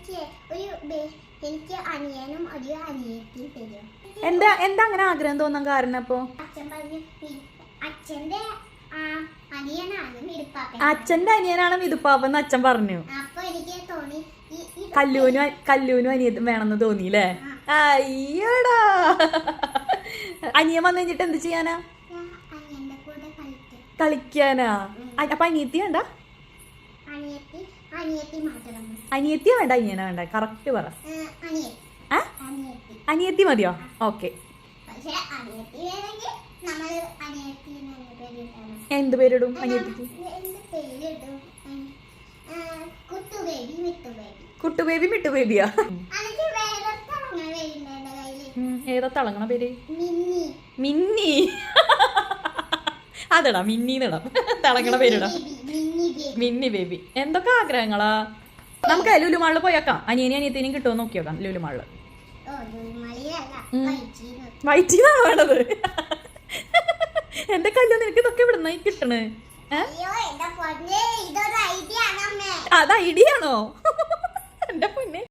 എനിക്ക് ഒരു എനിക്ക് അനിയനും ഒരു അനിയത്തിയും തരും. എന്താ എന്താ അങ്ങനെ ആഗ്രഹം തോന്നാൻ കാരണം അപ്പോ? അച്ഛൻ പറഞ്ഞു അച്ഛന്റെ അച്ഛന്റെ അനിയനാണ് മിതുപ്പാപ്പെന്ന് അച്ഛൻ പറഞ്ഞു. അപ്പൊ എനിക്ക് തോന്നി കല്ലൂനും കല്ലൂനും അനിയത്തും വേണമെന്ന് തോന്നിയില്ലേ? അയ്യടാ. അനിയൻ വന്നു കഴിഞ്ഞിട്ട് എന്ത് ചെയ്യാനാ? കളിക്കാനാ? അപ്പൊ അനിയത്തി വേണ്ട? അനിയത്തി വേണ്ട അനിയനെ വേണ്ട. കറക്റ്റ് പറ. അനിയത്തി. മതിയോ? ഓക്കെ. എന്ത് പേരിടും അനിയത്തിക്ക്? കുട്ടുബേബി മിട്ടുബേബി കുട്ടു ബേബി മിട്ടു ബേബിയാ എനിക്ക് വേറെ അങ്ങനെ വരുന്നുണ്ട് എന്റെ ഏതാ തിളങ്ങണ പേര്? മിന്നി. അതെടാ മിന്നിന്നിടാം. തിളങ്ങണ പേരിടാം. മിന്നി ബേബി. എന്തൊക്കെ ആഗ്രഹങ്ങളാ? നമുക്ക് ലുലുമാളിൽ പോയേക്കാം അനിയനി അനിയത്തിനും കിട്ടുമോ നോക്കി നോക്കാം ലുലുമാളിൽ വൈറ്റിന്നാണ് വേണ്ടത്? എന്റെ കല്ല് നിനക്ക് ഇതൊക്കെ ഇവിടുന്ന് കിട്ടണേ? അത് ഐഡിയ ആണോ?